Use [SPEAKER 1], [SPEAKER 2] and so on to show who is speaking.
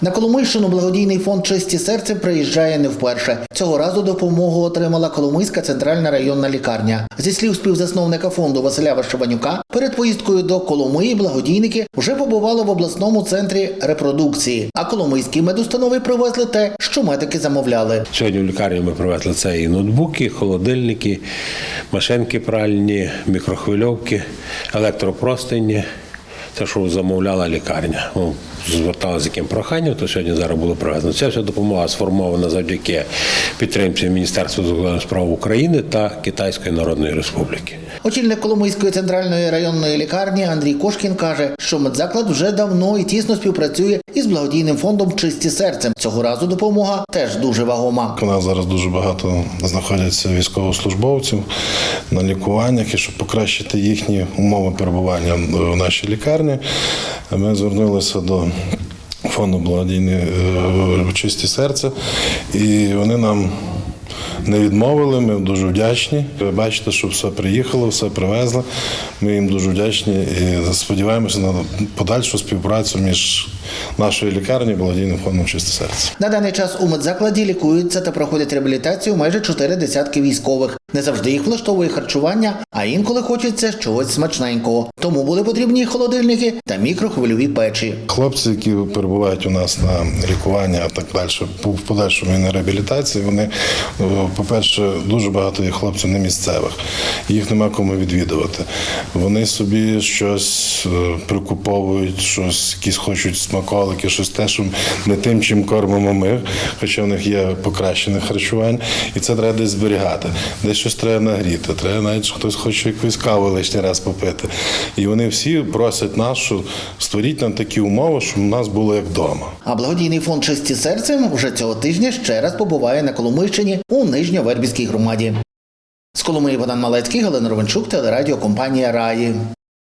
[SPEAKER 1] На Коломийщину благодійний фонд Чисті серце приїжджає не вперше. Цього разу допомогу отримала Коломийська центральна районна лікарня. Зі слів співзасновника фонду Василя Ващеванюка, перед поїздкою до Коломиї благодійники вже побували в обласному центрі репродукції. А коломийські медустанови привезли те, що медики замовляли.
[SPEAKER 2] Сьогодні в лікарню ми привезли це і ноутбуки, холодильники, машинки пральні, мікрохвильовки, електропростині. Це, що замовляла лікарня. Ну, зверталися з яким проханням, то сьогодні зараз було привезено. Ця вся допомога сформована завдяки підтримці Міністерства закордонних справ України та Китайської Народної Республіки.
[SPEAKER 1] Очільник Коломийської центральної районної лікарні Андрій Кошкін каже, що медзаклад вже давно і тісно співпрацює із благодійним фондом Чисті серцем. Цього разу допомога теж дуже вагома.
[SPEAKER 3] У нас зараз дуже багато знаходяться військовослужбовців на лікуваннях, і щоб покращити їхні умови перебування в нашій лікарні, ми звернулися до фонду благодійне чисті серце, і вони нам. Не відмовили, ми дуже вдячні. Ви бачите, що все приїхало, все привезли. Ми їм дуже вдячні і сподіваємося на подальшу співпрацю між нашою лікарнею і благодійним фондом Чисте серце.
[SPEAKER 1] На даний час у медзакладі лікуються та проходять реабілітацію майже чотири десятки військових. Не завжди їх влаштовує харчування, а інколи хочеться чогось смачненького. Тому були потрібні холодильники та мікрохвильові печі.
[SPEAKER 3] Хлопці, які перебувають у нас на лікуванні, а так далі, в подальшому і на реабілітації, вони, е, по-перше, дуже багато є хлопців не місцевих, їх нема кому відвідувати. Вони собі щось прикуповують, щось, якісь хочуть смаколики, щось те, що не тим, чим кормимо ми, хоча в них є покращене харчування, і це треба десь зберігати. Десь щось треба нагріти, треба навіть хтось хоче якусь каву лишній раз попити. І вони всі просять нас, що створіть нам такі умови, щоб у нас було як вдома.
[SPEAKER 1] А благодійний фонд Чисті серцем вже цього тижня ще раз побуває на Коломийщині у Нижньовербівській громаді. З Коломиї Богдан Малецький, Галина Ровенчук, телерадіокомпанія Раї.